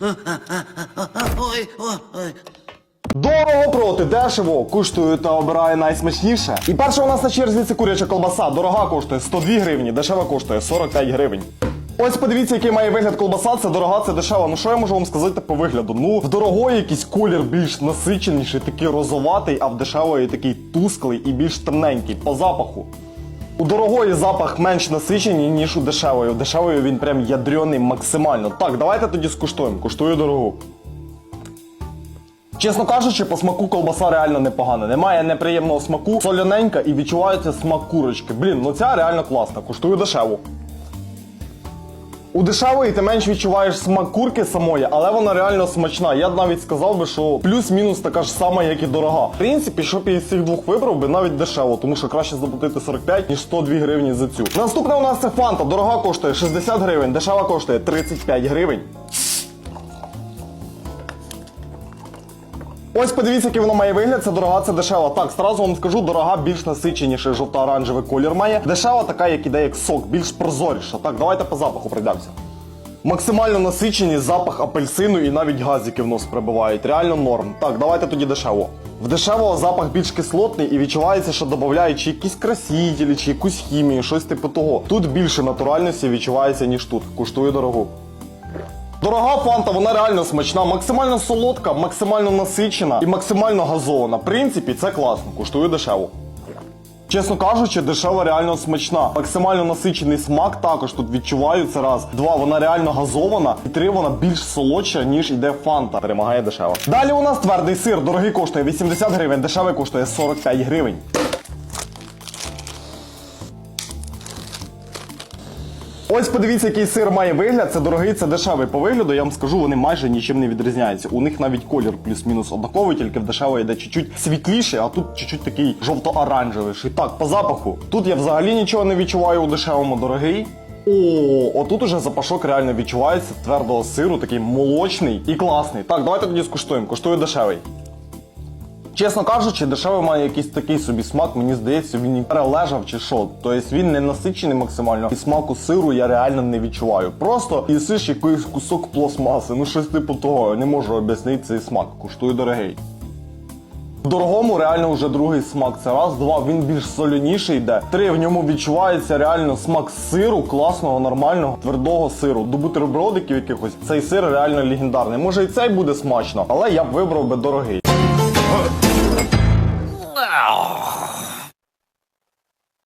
Ой, ой. Дорого проти дешево коштує та обирає найсмачніше. І перша у нас на черзі це куряча колбаса. Дорога коштує 102 гривні, дешева коштує 45 гривень. Ось подивіться, який має вигляд колбаса. Це дорога, це дешева. Ну що я можу вам сказати по вигляду? Ну, в дорогої якийсь колір більш насиченіший, такий розоватий, а в дешевої такий тусклий і більш темненький по запаху. У дорогої запах менш насичений, ніж у дешевої. У дешевої він прям ядрений максимально. Так, давайте тоді скуштуємо. Куштую дорогу. Чесно кажучи, по смаку колбаса реально непогана. Немає неприємного смаку, соляненька і відчувається смак курочки. Блін, ну ця реально класна, Куштую дешево. У дешевої ти менш відчуваєш смак курки самої, але вона реально смачна. Я б навіть сказав би, що плюс-мінус така ж сама, як і дорога. В принципі, щоб я із цих двох вибрав би навіть дешево, тому що краще заплатити 45, ніж 102 гривні за цю. Наступне у нас це фанта. Дорога коштує 60 гривень, дешева коштує 35 гривень. Ось подивіться, який воно має вигляд. Це дорога, це дешева. Так, зразу вам скажу, дорога більш насиченіший жовто-оранжевий колір має. Дешева така, як іде як сок, більш прозоріша. Так, давайте по запаху пройдемося. Максимально насичені запах апельсину і навіть газики в нос прибувають. Реально норм. Так, давайте тоді дешево. В дешевого запах більш кислотний і відчувається, що додають чи якісь красителі, чи якусь хімію, щось типу того. Тут більше натуральності відчувається, ніж тут. Куштую дорогу. Дорога фанта, вона реально смачна, максимально солодка, максимально насичена і максимально газована. В принципі, це класно, коштує дешево. Чесно кажучи, дешева реально смачна. Максимально насичений смак також тут відчуваю. Це раз. Два, вона реально газована. І три, вона більш солодша, ніж іде фанта. Перемагає дешева. Далі у нас твердий сир. Дорогий коштує 80 гривень, дешевий коштує 45 гривень. Ось подивіться, який сир має вигляд. Це дорогий, це дешевий. По вигляду я вам скажу, вони майже нічим не відрізняються. У них навіть колір плюс-мінус однаковий, тільки в дешевий йде чуть-чуть світліший, а тут чуть-чуть такий жовто-оранжевий. Так, по запаху. Тут я взагалі нічого не відчуваю у дешевому дорогий. О, отут уже запашок реально відчувається твердого сиру, такий молочний і класний. Так, давайте тоді скуштуємо. Коштує дешевий. Чесно кажучи, дешевий має якийсь такий собі смак, мені здається, він і перележав чи що. Тобто він не насичений максимально. І смаку сиру я реально не відчуваю. Просто їсиш якийсь кусок пластмаси, ну щось типу того. Не можу об'яснити цей смак. Коштує дорогий. В дорогому реально вже другий смак. Це раз, два, він більш соляніший йде. Три, в ньому відчувається реально смак сиру, класного, нормального, твердого сиру. До бутербродиків якихось цей сир реально легендарний. Може і цей буде смачно, але я б вибрав би дорогий. Hello.